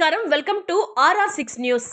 నమస్కారం. Welcome to R R six news.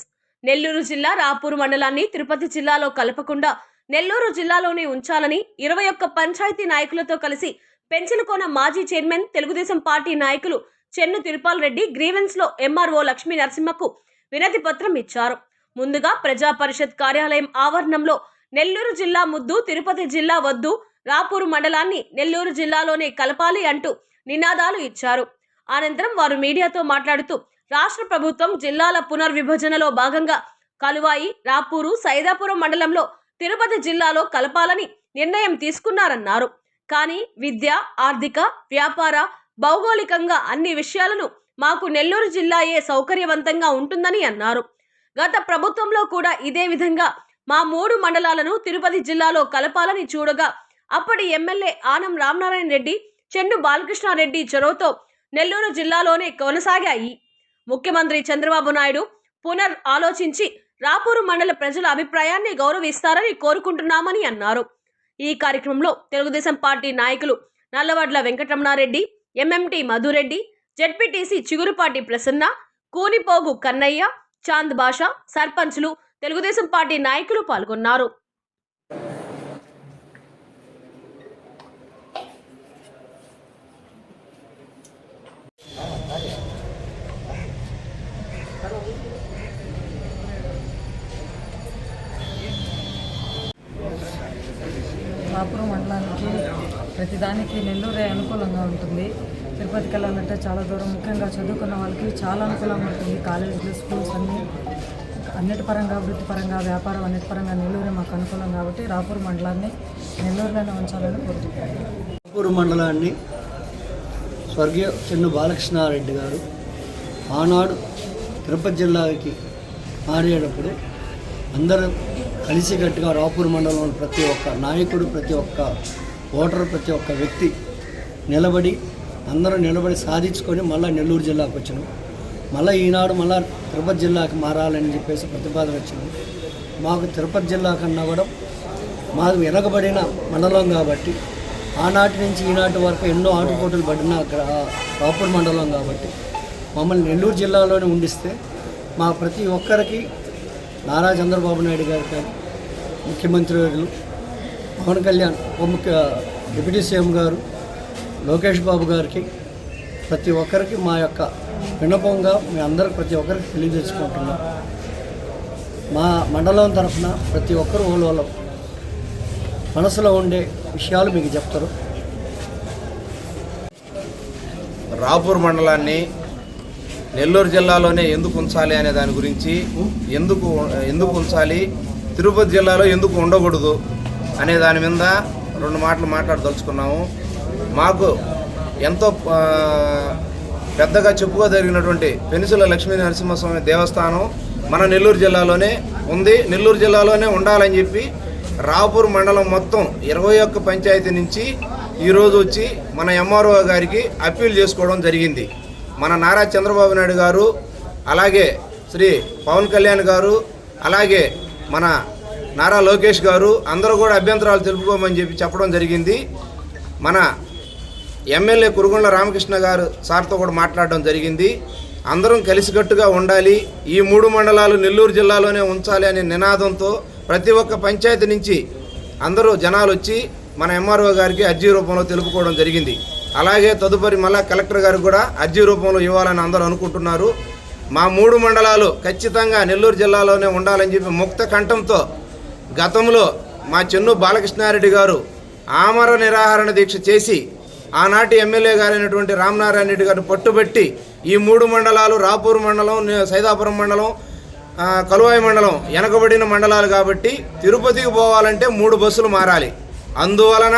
Nellore జిల్లా రాపూర్ మండలాన్ని తిరుపతి జిల్లాలో కలపకుండా నెల్లూరు జిల్లాలోనే ఉంచాలని ఇరవై ఒక్క పంచాయతీ నాయకులతో కలిసి పెంచలకోన మాజీ చైర్మన్ తెలుగుదేశం పార్టీ నాయకులు చెన్ను తిరుపాల్ రెడ్డి గ్రీవెన్స్లో ఎంఆర్ఓ లక్ష్మీ నరసింహకు వినతి పత్రం ఇచ్చారు. ముందుగా ప్రజా పరిషత్ కార్యాలయం ఆవరణంలో నెల్లూరు జిల్లా ముద్దు తిరుపతి జిల్లా వద్దు రాపూరు మండలాన్ని నెల్లూరు జిల్లాలోనే కలపాలి అంటూ నినాదాలు ఇచ్చారు. అనంతరం వారు మీడియాతో మాట్లాడుతూ రాష్ట్ర ప్రభుత్వం జిల్లాల పునర్విభజనలో భాగంగా కలువాయి రాపూరు సైదాపురం మండలంలో తిరుపతి జిల్లాలో కలపాలని నిర్ణయం తీసుకున్నారన్నారు. కానీ విద్య ఆర్థిక వ్యాపార భౌగోళికంగా అన్ని విషయాలను మాకు నెల్లూరు జిల్లాయే సౌకర్యవంతంగా ఉంటుందని అన్నారు. గత ప్రభుత్వంలో కూడా ఇదే విధంగా మా మూడు మండలాలను తిరుపతి జిల్లాలో కలపాలని చూడగా అప్పటి ఎమ్మెల్యే ఆనం రామనారాయణ రెడ్డి చెన్ను బాలకృష్ణారెడ్డి చొరవతో నెల్లూరు జిల్లాలోనే కొనసాగాయి. ముఖ్యమంత్రి చంద్రబాబు నాయుడు పునర్ ఆలోచించి రాపూరు మండల ప్రజల అభిప్రాయాన్ని గౌరవిస్తారని కోరుకుంటున్నామని అన్నారు. ఈ కార్యక్రమంలో తెలుగుదేశం పార్టీ నాయకులు Nallavadla Venkataramana Reddy M M T Madhu Reddy Z P T C Chigurupati Prasanna Kunipogu Kannaiah Chand Basha సర్పంచ్లు తెలుగుదేశం పార్టీ నాయకులు పాల్గొన్నారు కాపురం మండలానికి ప్రతిదానికి నెల్లూరే అనుకూలంగా ఉంటుంది. తిరుపతికి వెళ్ళాలంటే చాలా దూరం. ముఖ్యంగా చదువుకున్న వాళ్ళకి చాలా అనుకూలంగా ఉంటుంది. కాలేజీలు స్కూల్స్ అన్నీ అన్నిటి పరంగా వృత్తిపరంగా వ్యాపారం అన్నిటి పరంగా నెల్లూరే మాకు అనుకూలం కాబట్టి రాపూర్ మండలాన్ని నెల్లూరులోనే ఉంచాలని కోరుతున్నాను రాపూర్ మండలాన్ని స్వర్గీయ చెన్ను బాలకృష్ణారెడ్డి గారు ఆనాడు తిరుపతి జిల్లాకి మారేటప్పుడు అందరూ కలిసికట్టుగా రాపూర్ మండలంలో ప్రతి ఒక్క నాయకుడు ప్రతి ఒక్క ఓటర్ ప్రతి ఒక్క వ్యక్తి నిలబడి అందరూ నిలబడి సాధించుకొని మళ్ళీ నెల్లూరు జిల్లాకు వచ్చినాం. మళ్ళీ ఈనాడు మళ్ళీ తిరుపతి జిల్లాకు మారాలని చెప్పేసి ప్రతిపాదన వచ్చింది. మాకు తిరుపతి జిల్లా కన్నా కూడా మాకు వెనకబడిన మండలం కాబట్టి ఆనాటి నుంచి ఈనాటి వరకు ఎన్నో ఆటుపోటులు పడిన గ్రా- రాపూర్ మండలం కాబట్టి మమ్మల్ని నెల్లూరు జిల్లాలోనే ఉండిస్తే మా ప్రతి ఒక్కరికి నారా చంద్రబాబు నాయుడు గారు ముఖ్యమంత్రి వర్యులు పవన్ కళ్యాణ్ ప్రముఖ డిప్యూటీ సీఎం గారు లోకేష్ బాబు గారికి ప్రతి ఒక్కరికి మా యొక్క విన్నపంగా మీ అందరికి ప్రతి ఒక్కరికి తెలియజేసుకుంటున్నాం. మా మండలం తరఫున ప్రతి ఒక్కరు వాళ్ళ వాళ్ళ మనసులో ఉండే విషయాలు మీకు చెప్తారు. రాపూర్ మండలాన్ని నెల్లూరు జిల్లాలోనే ఎందుకు ఉంచాలి అనే దాని గురించి ఎందుకు ఎందుకు ఉంచాలి తిరుపతి జిల్లాలో ఎందుకు ఉండకూడదు అనే దాని మీద రెండు మాటలు మాట్లాడదలుచుకున్నాము. మాకు ఎంతో పెద్దగా చెప్పుకోదగినటువంటి పెనుసుల లక్ష్మీ నరసింహస్వామి దేవస్థానం మన నెల్లూరు జిల్లాలోనే ఉంది. నెల్లూరు జిల్లాలోనే ఉండాలని చెప్పి రాపూర్ మండలం మొత్తం ఇరవై ఒక్క పంచాయతీ నుంచి ఈరోజు వచ్చి మన ఎంఆర్ఓ గారికి అప్పీల్ చేసుకోవడం జరిగింది. మన నారా చంద్రబాబు నాయుడు గారు అలాగే శ్రీ పవన్ కళ్యాణ్ గారు అలాగే మన నారా లోకేష్ గారు అందరూ కూడా అభ్యంతరాలు తెలుపుకోమని చెప్పి చెప్పడం జరిగింది. మన ఎమ్మెల్యే కురుగుండ్ల రామకృష్ణ గారు సార్తో కూడా మాట్లాడడం జరిగింది. అందరం కలిసికట్టుగా ఉండాలి. ఈ మూడు మండలాలు నెల్లూరు జిల్లాలోనే ఉంచాలి అనే నినాదంతో ప్రతి ఒక్క పంచాయతీ నుంచి అందరూ జనాలు వచ్చి మన ఎంఆర్ఓ గారికి అర్జీ రూపంలో తెలుపుకోవడం జరిగింది. అలాగే తదుపరి మళ్ళా కలెక్టర్ గారికి కూడా అర్జీ రూపంలో ఇవ్వాలని అందరూ అనుకుంటున్నారు. మా మూడు మండలాలు ఖచ్చితంగా నెల్లూరు జిల్లాలోనే ఉండాలని చెప్పి ముక్త కంఠంతో గతంలో మా చెన్ను బాలకృష్ణారెడ్డి గారు ఆమర నిరాహరణ దీక్ష చేసి ఆనాటి ఎమ్మెల్యే గారైనటువంటి రామనారాయణ రెడ్డి గారిని పట్టుబట్టి ఈ మూడు మండలాలు రాపూర్ మండలం సైదాపురం మండలం కలువాయి మండలం వెనకబడిన మండలాలు కాబట్టి తిరుపతికి పోవాలంటే మూడు బస్సులు మారాలి. అందువలన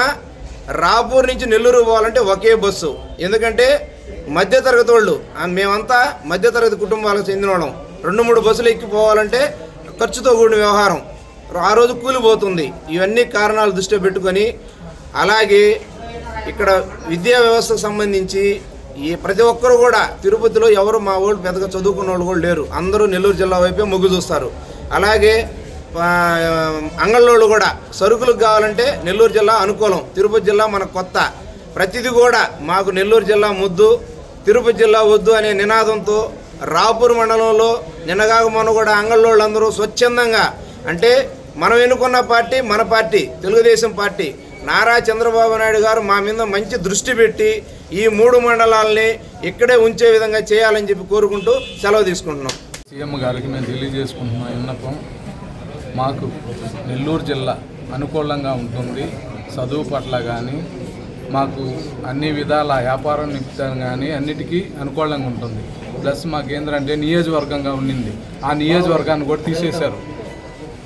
రాపూర్ నుంచి నెల్లూరు పోవాలంటే ఒకే బస్సు. ఎందుకంటే మధ్యతరగతి వాళ్ళు మేమంతా మధ్యతరగతి కుటుంబాలకు చెందిన వాళ్ళం. రెండు మూడు బస్సులు ఎక్కిపోవాలంటే ఖర్చుతో కూడిన వ్యవహారం. ఆ రోజు కూలిపోతుంది. ఇవన్నీ కారణాలు దృష్టిలో పెట్టుకొని అలాగే ఇక్కడ విద్యా వ్యవస్థకు సంబంధించి ఈ ప్రతి ఒక్కరు కూడా తిరుపతిలో ఎవరు మా వాళ్ళు పెద్దగా చదువుకున్న వాళ్ళు కూడా లేరు. అందరూ నెల్లూరు జిల్లా వైపే మొగ్గు చూస్తారు. అలాగే అంగళ్ళోళ్ళు కూడా సరుకులకు కావాలంటే నెల్లూరు జిల్లా అనుకూలం. తిరుపతి జిల్లా మన కొత్త. ప్రతిదీ కూడా మాకు నెల్లూరు జిల్లా ముద్దు తిరుపతి జిల్లా వద్దు అనే నినాదంతో రాపూర్ మండలంలో నిన్నగాక మొన్న కూడా అంగళ్ళోళ్ళందరూ స్వచ్ఛందంగా అంటే మనం ఎన్నుకున్న పార్టీ మన పార్టీ తెలుగుదేశం పార్టీ. నారా చంద్రబాబు నాయుడు గారు మా మీద మంచి దృష్టి పెట్టి ఈ మూడు మండలాల్ని ఇక్కడే ఉంచే విధంగా చేయాలని చెప్పి కోరుకుంటూ సెలవు తీసుకుంటున్నాం. సీఎం గారికి మేము తెలియజేసుకుంటున్నాం విన్నపం. మాకు నెల్లూరు జిల్లా అనుకూలంగా ఉంటుంది. చదువు పట్ల కానీ మాకు అన్ని విధాల వ్యాపారం నిమిత్తం కానీ అన్నిటికీ అనుకూలంగా ఉంటుంది. ప్లస్ మాకు అంటే నియోజకవర్గంగా ఉండింది. ఆ నియోజకవర్గాన్ని కూడా తీసేశారు.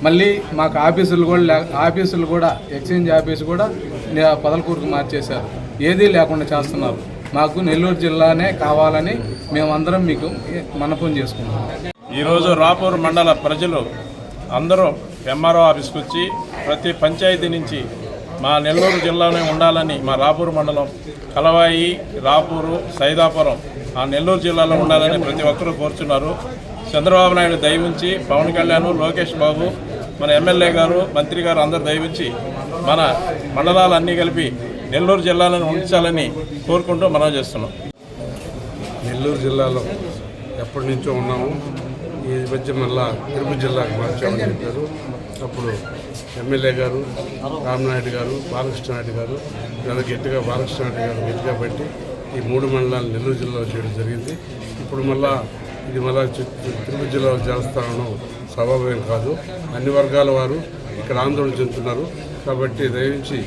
మళ్ళీ మాకు ఆఫీసులు కూడా ఆఫీసులు కూడా ఎక్స్చేంజ్ ఆఫీస్ కూడా పదలకూరుకు మార్చేశారు. ఏదీ లేకుండా చేస్తున్నారు. మాకు నెల్లూరు జిల్లానే కావాలని మేమందరం మీకు మనపం చేసుకున్నాం. ఈరోజు రాపూర్ మండల ప్రజలు అందరూ ఎంఆర్ఓ ఆఫీస్కి వచ్చి ప్రతి పంచాయతీ నుంచి మా నెల్లూరు జిల్లానే ఉండాలని మా రాపూర్ మండలం కలవాయి రాపూరు సైదాపురం ఆ నెల్లూరు జిల్లాలో ఉండాలని ప్రతి ఒక్కరూ కోరుచున్నారు. చంద్రబాబు నాయుడు దయవుంచి పవన్ కళ్యాణ్ లోకేష్ బాబు మన ఎమ్మెల్యే గారు మంత్రి గారు అందరు దయవించి మన మండలాలన్నీ కలిపి నెల్లూరు జిల్లాలను ఉంచాలని కోరుకుంటూ మనం చేస్తున్నాం. నెల్లూరు జిల్లాలో ఎప్పటి నుంచో ఉన్నాము. ఈ మధ్య మళ్ళా తిరుపతి జిల్లాకు మార్చామని చెప్పారు. అప్పుడు ఎమ్మెల్యే గారు రామనాయుడు గారు బాలకృష్ణారెడ్డి గారు చాలా గట్టిగా నాయుడు గారు గట్టిగా పెట్టి ఈ మూడు మండలాలు నెల్లూరు జిల్లాలో చేయడం జరిగింది. ఇప్పుడు మళ్ళా ఇది మళ్ళా తిరుపతి జిల్లాలో చేస్తానడం స్వభావం కాదు. అన్ని వర్గాల వారు ఇక్కడ ఆందోళన చెందుతున్నారు. కాబట్టి దయవించి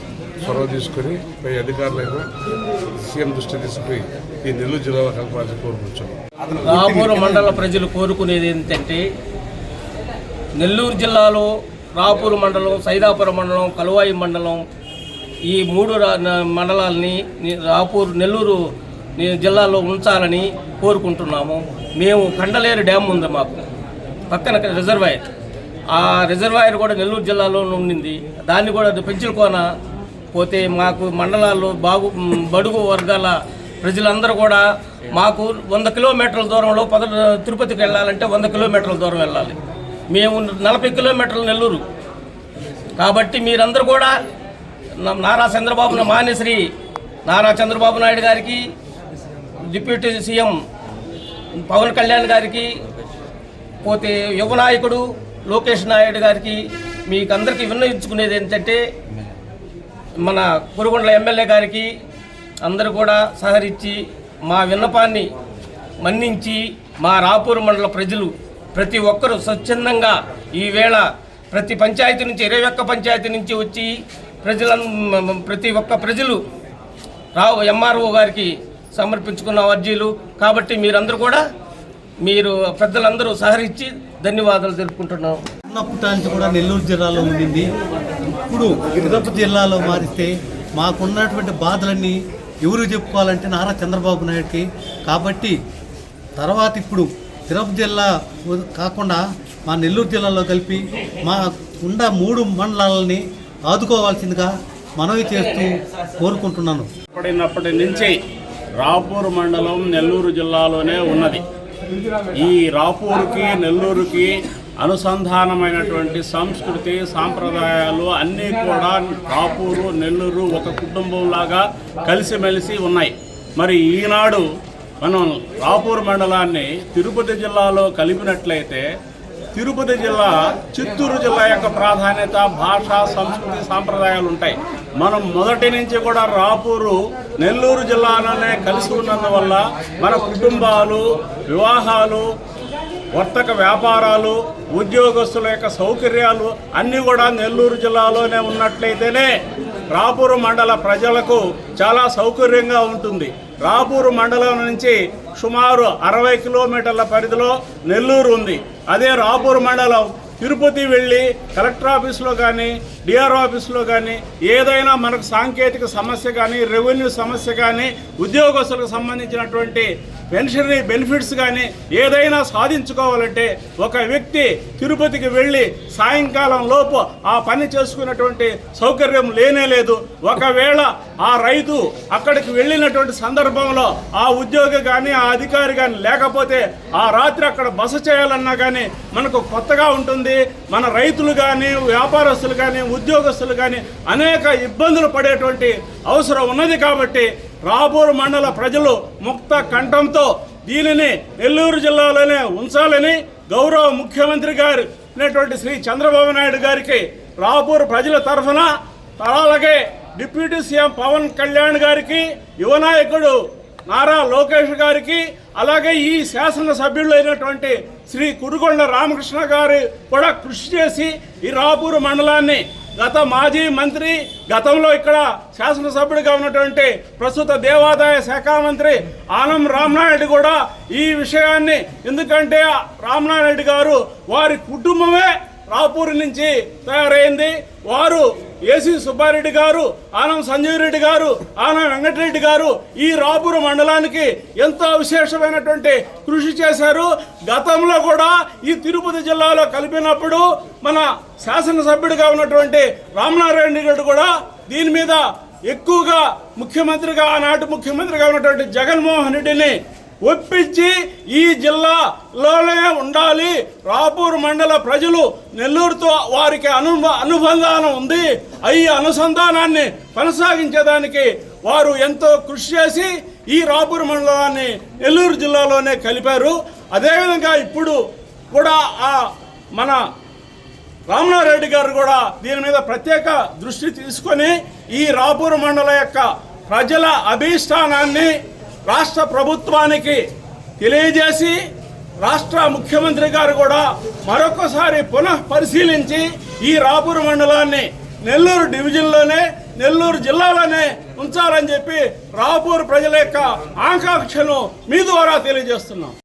చొరవ తీసుకొని పై అధికారులైనా సీఎం దృష్టి తీసుకుని ఈ నెల్లూరు జిల్లాలో కలపాలని కోరుకుంటున్నాం. మండల ప్రజలు కోరుకునేది ఏంటంటే నెల్లూరు జిల్లాలో రాపూరు మండలం సైదాపురం మండలం కలువాయి మండలం ఈ మూడు రా- రాపూరు మండలాల్ని నెల్లూరు జిల్లాలో ఉంచాలని కోరుకుంటున్నాము. మేము కండలేరు డ్యామ్ ఉంది మాకు. పక్కన రిజర్వాయర్. ఆ రిజర్వాయర్ కూడా నెల్లూరు జిల్లాలో ఉండింది. దాన్ని కూడా పెంచుకోన? పోతే మాకు మండలాల్లో బాగు బడుగు వర్గాల ప్రజలందరూ కూడా మాకు వంద కిలోమీటర్ల దూరంలో పద తిరుపతికి వెళ్ళాలంటే వంద కిలోమీటర్ల దూరం వెళ్ళాలి. మేము నలభై కిలోమీటర్లు నెల్లూరు. కాబట్టి మీరందరూ కూడా నారా చంద్రబాబు మానేశ్రీ నారా చంద్రబాబు నాయుడు గారికి డిప్యూటీ సీఎం పవన్ కళ్యాణ్ గారికి పోతే యువ నాయకుడు లోకేష్ నాయుడు గారికి మీకు అందరికీ విన్నవించుకునేది ఏంటంటే మన కురుగుండ్ల ఎమ్మెల్యే గారికి అందరూ కూడా సహరించి మా విన్నపాన్ని మన్నించి మా రాపూర్ మండల ప్రజలు ప్రతి ఒక్కరూ స్వచ్ఛందంగా ఈవేళ ప్రతి పంచాయతీ నుంచి ఇరవై ఒక్క పంచాయతీ నుంచి వచ్చి ప్రజల ప్రతి ఒక్క ప్రజలు రావు ఎంఆర్ఓ గారికి సమర్పించుకున్న అర్జీలు. కాబట్టి మీరందరూ కూడా మీరు పెద్దలందరూ సహరించి ధన్యవాదాలు తెలుపుకుంటున్నాం. చిన్నప్పటి కూడా నెల్లూరు జిల్లాలో ఉండింది. ఇప్పుడు తిరుపతి జిల్లాలో మారిస్తే మాకున్నటువంటి బాధలన్నీ ఎవరు చెప్పుకోవాలంటే నారా చంద్రబాబు నాయుడుకి. కాబట్టి తర్వాత ఇప్పుడు తిరుపతి జిల్లా కాకుండా మా నెల్లూరు జిల్లాలో కలిపి మా ఉన్న మూడు మండలాలని ఆదుకోవాల్సిందిగా మనవి చేస్తూ కోరుకుంటున్నాను. పడినప్పటి నుంచి రాపూర్ మండలం నెల్లూరు జిల్లాలోనే ఉన్నది. ఈ రాపూర్కి నెల్లూరుకి అనుసంధానమైనటువంటి సంస్కృతి సాంప్రదాయాలు అన్నీ కూడా రాపూరు నెల్లూరు ఒక కుటుంబంలాగా కలిసిమెలిసి ఉన్నాయి. మరి ఈనాడు మనం రాపూర్ మండలాన్ని తిరుపతి జిల్లాలో కలిపినట్లయితే తిరుపతి జిల్లా చిత్తూరు జిల్లా యొక్క ప్రాధాన్యత భాష సంస్కృతి సాంప్రదాయాలు ఉంటాయి. మనం మొదటి నుంచి కూడా రాపూరు నెల్లూరు జిల్లాలోనే కలిసి ఉన్నందువల్ల మన కుటుంబాలు వివాహాలు వర్తక వ్యాపారాలు ఉద్యోగస్తుల యొక్క సౌకర్యాలు అన్నీ కూడా నెల్లూరు జిల్లాలోనే ఉన్నట్లయితేనే రాపూరు మండల ప్రజలకు చాలా సౌకర్యంగా ఉంటుంది. రాపూరు మండలం నుంచి సుమారు అరవై కిలోమీటర్ల పరిధిలో నెల్లూరు ఉంది. అదే రాపూరు మండలం తిరుపతి వెళ్ళి కలెక్టర్ ఆఫీస్లో కానీ డిఆర్ఓ ఆఫీస్లో కానీ ఏదైనా మనకు సాంకేతిక సమస్య కానీ రెవెన్యూ సమస్య కానీ ఉద్యోగస్తులకు సంబంధించినటువంటి పెన్షనరీ బెనిఫిట్స్ కానీ ఏదైనా సాధించుకోవాలంటే ఒక వ్యక్తి తిరుపతికి వెళ్ళి సాయంకాలం లోపు ఆ పని చేసుకున్నటువంటి సౌకర్యం లేనే లేదు. ఒకవేళ ఆ రైతు అక్కడికి వెళ్ళినటువంటి సందర్భంలో ఆ ఉద్యోగి కానీ ఆ అధికారి కానీ లేకపోతే ఆ రాత్రి అక్కడ బస చేయాలన్నా కానీ మనకు కొత్తగా ఉంటుంది. మన రైతులు కానీ వ్యాపారస్తులు కానీ ఉద్యోగస్తులు కానీ అనేక ఇబ్బందులు పడేటువంటి అవసరం ఉన్నది కాబట్టి రాబోరు మండల ప్రజలు ముక్త కంఠంతో దీనిని నెల్లూరు జిల్లాలోనే ఉంచాలని గౌరవ ముఖ్యమంత్రి గారు అనేటువంటి శ్రీ చంద్రబాబు నాయుడు గారికి రాపూర్ ప్రజల తరఫున అలాగే డిప్యూటీ సీఎం పవన్ కళ్యాణ్ గారికి యువనాయకుడు నారా లోకేష్ గారికి అలాగే ఈ శాసనసభ్యులు అయినటువంటి శ్రీ కురుగొండ రామకృష్ణ గారు కూడా కృషి చేసి ఈ రాపూర్ మండలాన్ని గత మాజీ మంత్రి గతంలో ఇక్కడ శాసనసభ్యుడిగా ఉన్నటువంటి ప్రస్తుత దేవాదాయ శాఖ మంత్రి ఆనం రామనాయుడు కూడా ఈ విషయాన్ని ఎందుకంటే రామనాయుడు గారు వారి కుటుంబమే రాపూర్ నుంచి తయారైంది. వారు ఏసీ సుబ్బారెడ్డి గారు ఆనం సంజయ్ రెడ్డి గారు ఆనం వెంకటరెడ్డి గారు ఈ రాపూర్ మండలానికి ఎంతో విశేషమైనటువంటి కృషి చేశారు. గతంలో కూడా ఈ తిరుపతి జిల్లాలో కలిపినప్పుడు మన శాసనసభ్యుడిగా ఉన్నటువంటి రామనారాయణ రెడ్డి కూడా దీని మీద ఎక్కువగా ముఖ్యమంత్రిగా ఆనాటి ముఖ్యమంత్రిగా ఉన్నటువంటి జగన్మోహన్ రెడ్డిని ఒప్పించి ఈ జిల్లాలోనే ఉండాలి. రాపూర్ మండల ప్రజలు నెల్లూరుతో వారికి అను అనుబంధానం ఉంది. ఈ అనుసంధానాన్ని కొనసాగించేదానికి వారు ఎంతో కృషి చేసి ఈ రాపూర్ మండలాన్ని నెల్లూరు జిల్లాలోనే కలిపారు. అదేవిధంగా ఇప్పుడు కూడా ఆ మన రామనారెడ్డి గారు కూడా దీని మీద ప్రత్యేక దృష్టి తీసుకొని ఈ రాపూర్ మండల యొక్క ప్రజల అభీష్టానాన్ని రాష్ట్ర ప్రభుత్వానికి తెలియజేసి రాష్ట్ర ముఖ్యమంత్రి గారు కూడా మరొకసారి పునః పరిశీలించి ఈ రాపూర్ మండలాన్ని నెల్లూరు డివిజన్లోనే నెల్లూరు జిల్లాలోనే ఉంచాలని చెప్పి రాపూర్ ప్రజల యొక్క ఆకాంక్షను మీ ద్వారా తెలియజేస్తున్నాం.